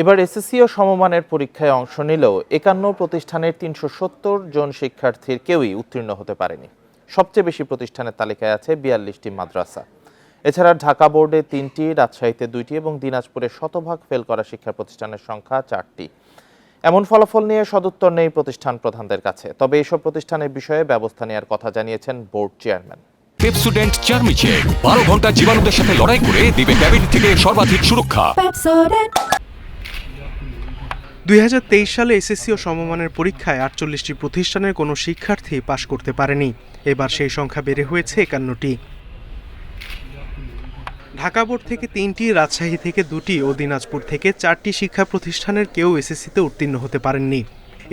এবার এসএসসি ও সমমানের পরীক্ষায় অংশ নিলেও একান্ন প্রতিষ্ঠানের তিনশো সত্তর জন শিক্ষার্থীর কেউই উত্তীর্ণ হতে পারেনি। সবচেয়ে বেশি প্রতিষ্ঠানের তালিকায় আছে বিয়াল্লিশটি মাদ্রাসা। এছাড়া ঢাকা বোর্ডে তিনটি রাজশাহীতে দুইটি এবং দিনাজপুরে শতভাগ ফেল করা শিক্ষা প্রতিষ্ঠানের সংখ্যা চারটি। এমন ফলাফল নিয়ে সদুত্তর নেই প্রতিষ্ঠান প্রধানদের কাছে। তবে এসব প্রতিষ্ঠানের বিষয়ে ব্যবস্থা নেওয়ার কথা জানিয়েছেন বোর্ড চেয়ারম্যান। পেপসুডেন্ট চার্মিচেক বারো ঘণ্টা জীবাণুদের সাথে লড়াই করে দিবে ডায়াবেটিস থেকে সর্বাধিক সুরক্ষা। দুই হাজার তেইশ সালে এসএসসি ও সমমানের পরীক্ষায় আটচল্লিশটি প্রতিষ্ঠানের কোনো শিক্ষার্থী পাশ করতে পারেনি। এবার সেই সংখ্যা বেড়ে হয়েছে একান্নটি। ঢাকা বোর্ড থেকে তিনটি, রাজশাহী থেকে দুটি ও দিনাজপুর থেকে চারটি শিক্ষা প্রতিষ্ঠানের কেউ এসএসসিতে উত্তীর্ণ হতে পারেননি।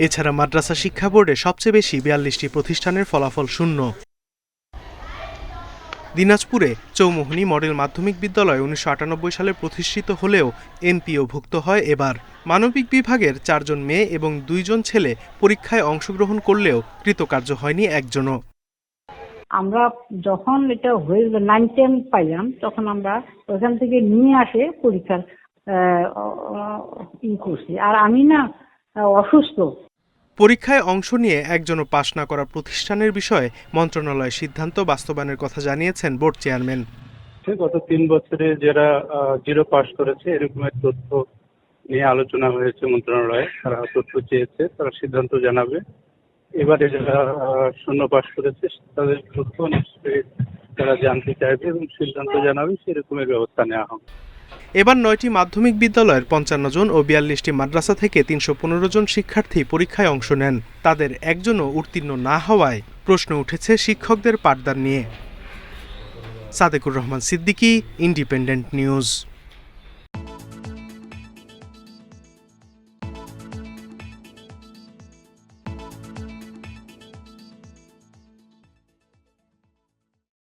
এছাড়া মাদ্রাসা শিক্ষা বোর্ডে সবচেয়ে বেশি বিয়াল্লিশটি প্রতিষ্ঠানের ফলাফল শূন্য। দিনাজপুরে চৌমোহনী মডেল মাধ্যমিক বিদ্যালয় উনিশশো আটানব্বই সালে প্রতিষ্ঠিত হলেও এমপিওভুক্ত হয় এবার। মানবিক বিভাগের চারজন মেয়ে এবং দুইজন ছেলে পরীক্ষায় অংশগ্রহণ করলেও কৃতকার্য হয়নি একজনও। আমরা যখন এটা হয়ে নাইন টেন পাইলাম, তখন আমরা ওখান থেকে নিয়ে আসে পরীক্ষার ই করছি। আর আমি না অসুস্থ। পরীক্ষায় অংশ নিয়ে একজনও পাশ না করা প্রতিষ্ঠানের বিষয়ে মন্ত্রণালয় সিদ্ধান্ত বাস্তবায়নের কথা জানিয়েছেন বোর্ড চেয়ারম্যান। গত তিন বছরে যারা জিরো পাস করেছে এরকমের তথ্য নিয়ে আলোচনা হয়েছে মন্ত্রণালয়ে। তারা তথ্য চেয়েছে, তারা সিদ্ধান্ত জানাবে। এবারে যারা শূন্য পাস করেছে, তাদের তথ্য নিশ্চয়ই তারা জানতে চাইবে এবং সিদ্ধান্ত জানাবে, সেরকমের ব্যবস্থা নেওয়া হবে। এবার নয়টি মাধ্যমিক বিদ্যালয়ের পঞ্চান্ন জন ও বিয়াল্লিশটি মাদ্রাসা থেকে তিনশো পনেরো জন শিক্ষার্থী পরীক্ষায় অংশ নেন। তাদের একজনও উত্তীর্ণ না হওয়ায় প্রশ্ন উঠেছে শিক্ষকদের পাঠদান নিয়ে। Sadekur Rahman Siddiqui Independent News